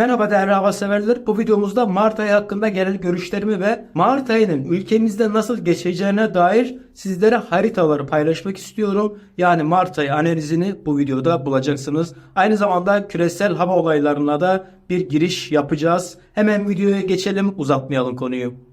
Merhaba değerli hava severler. Bu videomuzda Mart ayı hakkında genel görüşlerimi ve Mart ayının ülkemizde nasıl geçeceğine dair sizlere haritaları paylaşmak istiyorum. Yani Mart ayı analizini bu videoda bulacaksınız. Aynı zamanda küresel hava olaylarına da bir giriş yapacağız. Hemen videoya geçelim uzatmayalım konuyu.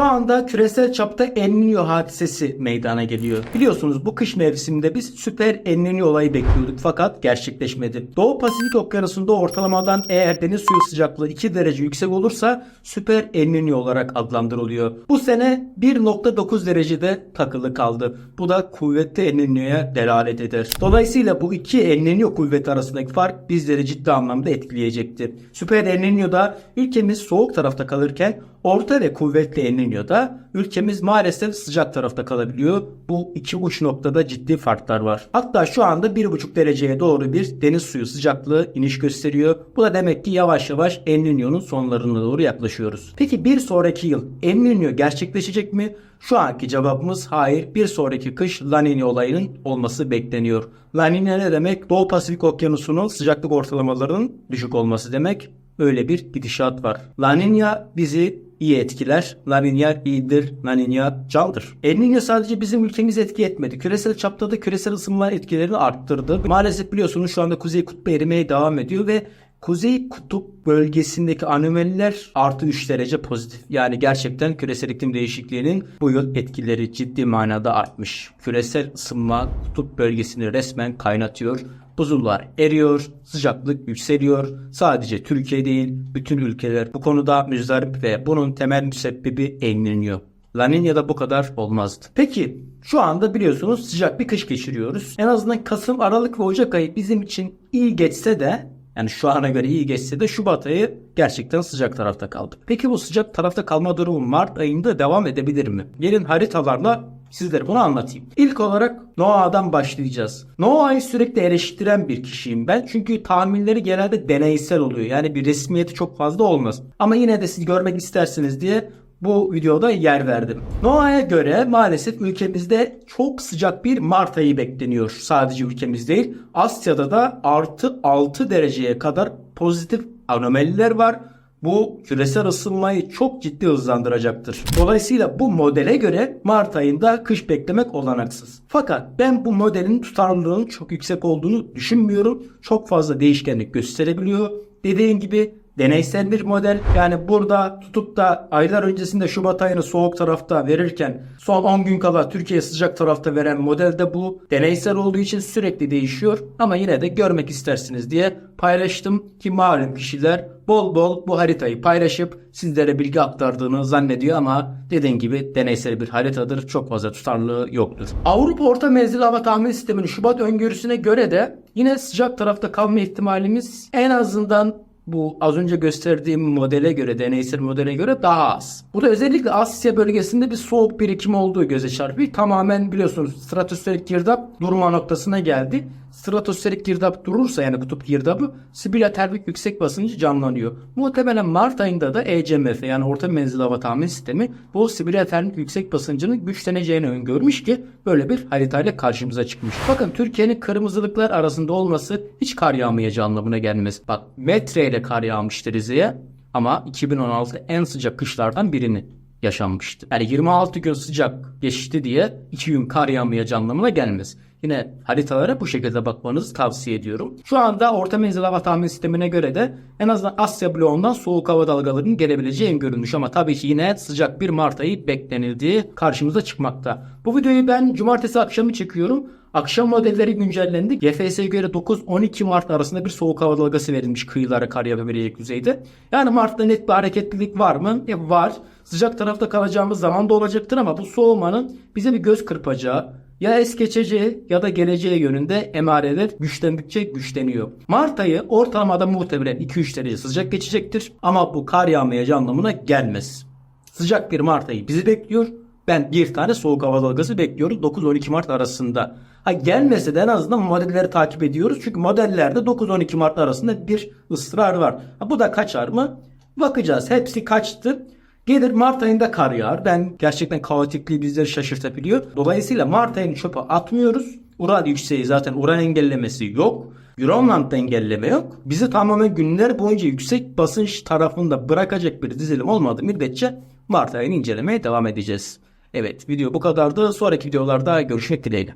Şu anda küresel çapta El Niño hadisesi meydana geliyor. Biliyorsunuz bu kış mevsiminde biz süper El Niño olayı bekliyorduk fakat gerçekleşmedi. Doğu Pasifik okyanusunda ortalamadan eğer deniz suyu sıcaklığı 2 derece yüksek olursa süper El Niño olarak adlandırılıyor. Bu sene 1.9 derecede takılı kaldı. Bu da kuvvetli El Niño'ya delalet eder. Dolayısıyla bu iki El Niño kuvveti arasındaki fark bizleri ciddi anlamda etkileyecektir. Süper El Niño'da ülkemiz soğuk tarafta kalırken Orta ve kuvvetli El Niño'da ülkemiz maalesef sıcak tarafta kalabiliyor. Bu iki uç noktada ciddi farklar var. Hatta şu anda 1,5 dereceye doğru bir deniz suyu sıcaklığı iniş gösteriyor. Bu da demek ki yavaş yavaş El Niño'nun sonlarına doğru yaklaşıyoruz. Peki bir sonraki yıl El Niño gerçekleşecek mi? Şu anki cevabımız hayır. Bir sonraki kış La Niña olayının olması bekleniyor. La Niña ne demek? Doğu Pasifik Okyanusu'nun sıcaklık ortalamalarının düşük olması demek. Öyle bir gidişat var. La Niña bizi iyi etkiler. La iyidir. La Niña candır. El Niño sadece bizim ülkemizi etki etmedi. Küresel çapta da küresel ısınma etkilerini arttırdı. Maalesef biliyorsunuz şu anda Kuzey Kutbu erimeye devam ediyor ve Kuzey Kutup bölgesindeki anomaliler artı 3 derece pozitif. Yani gerçekten küresel iklim değişikliğinin bu yıl etkileri ciddi manada artmış. Küresel ısınma kutup bölgesini resmen kaynatıyor. Buzullar eriyor, sıcaklık yükseliyor. Sadece Türkiye değil, bütün ülkeler bu konuda müzdarip ve bunun temel müsebbibi El Niño. La Niña'da bu kadar olmazdı. Peki şu anda biliyorsunuz sıcak bir kış geçiriyoruz. En azından Kasım, Aralık ve Ocak ayı bizim için iyi geçse de yani şu ana göre iyi geçse de Şubat ayı gerçekten sıcak tarafta kaldı. Peki bu sıcak tarafta kalma durumu Mart ayında devam edebilir mi? Gelin haritalarla sizlere bunu anlatayım. İlk olarak Noah'dan başlayacağız. Noah'yı sürekli eleştiren bir kişiyim ben. Çünkü tahminleri genelde deneysel oluyor. Yani bir resmiyeti çok fazla olmaz. Ama yine de siz görmek istersiniz diye bu videoda yer verdim. NOAA'ya göre maalesef ülkemizde çok sıcak bir Mart ayı bekleniyor. Sadece ülkemiz değil Asya'da da artı 6 dereceye kadar pozitif anomaliler var. Bu küresel ısınmayı çok ciddi hızlandıracaktır. Dolayısıyla bu modele göre Mart ayında kış beklemek olanaksız. Fakat ben bu modelin tutarlılığının çok yüksek olduğunu düşünmüyorum. Çok fazla değişkenlik gösterebiliyor. Dediğim gibi deneysel bir model. Yani burada tutup da aylar öncesinde Şubat ayını soğuk tarafta verirken son 10 gün kala Türkiye sıcak tarafta veren model de bu. Deneysel olduğu için sürekli değişiyor ama yine de görmek istersiniz diye paylaştım ki malum kişiler bol bol bu haritayı paylaşıp sizlere bilgi aktardığını zannediyor ama dediğim gibi deneysel bir haritadır. Çok fazla tutarlılığı yoktur. Avrupa Orta Menzil Hava Tahmin Sistemi'nin Şubat öngörüsüne göre de yine sıcak tarafta kalma ihtimalimiz en azından bu az önce gösterdiğim modele göre, deneysel modele göre daha az. Bu da özellikle Asya bölgesinde bir soğuk birikim olduğu göze çarpıyor. Tamamen biliyorsunuz stratosferik girdap durma noktasına geldi. Stratosferik girdap durursa yani kutup girdabı Sibirya termik yüksek basıncı canlanıyor. Muhtemelen Mart ayında da ECMF yani orta menzil hava tahmin sistemi bu Sibirya termik yüksek basıncının güçleneceğini öngörmüş ki böyle bir haritayla karşımıza çıkmış. Bakın Türkiye'nin kırmızılıklar arasında olması hiç kar yağmayacağı anlamına gelmez. Bak metreyle kar yağmıştı Rize'ye ama 2016 en sıcak kışlardan birini yaşanmıştı. Yani 26 gün sıcak geçti diye 2 gün kar yağmayacağı anlamına gelmez. Yine haritalara bu şekilde bakmanızı tavsiye ediyorum. Şu anda orta menzil hava tahmin sistemine göre de en azından Asya bloğundan soğuk hava dalgalarının gelebileceği öngörülmüş ama tabii ki yine sıcak bir Mart ayı beklenildiği karşımıza çıkmakta. Bu videoyu ben cumartesi akşamı çekiyorum. Akşam modelleri güncellendi. GFS'ye göre 9-12 Mart arasında bir soğuk hava dalgası verilmiş kıyılara kar yapabilecek düzeyde. Yani Mart'ta net bir hareketlilik var mı? E var. Sıcak tarafta kalacağımız zaman da olacaktır ama bu soğumanın bize bir göz kırpacağı, ya es geçeceği ya da geleceği yönünde emareler güçlendikçe güçleniyor. Mart ayı ortalamada muhtemelen 2-3 derece sıcak geçecektir ama bu kar yağmayacağı anlamına gelmez. Sıcak bir Mart ayı bizi bekliyor. Ben bir tane soğuk hava dalgası bekliyorum 9-12 Mart arasında. Ha gelmese de en azından modelleri takip ediyoruz. Çünkü modellerde 9-12 Mart arasında bir ısrar var. Ha, bu da kaçar mı? Bakacağız. Hepsi kaçtı. Gelir Mart ayında kar yağar. Ben gerçekten kaotikliği bizleri şaşırtabiliyor. Dolayısıyla Mart ayını çöpe atmıyoruz. Ural yükseği zaten Ural engellemesi yok. Grönland'da engelleme yok. Bizi tamamen günler boyunca yüksek basınç tarafında bırakacak bir dizilim olmadığı müddetçe Mart ayını incelemeye devam edeceğiz. Evet video bu kadardı. Sonraki videolarda görüşmek dileğiyle.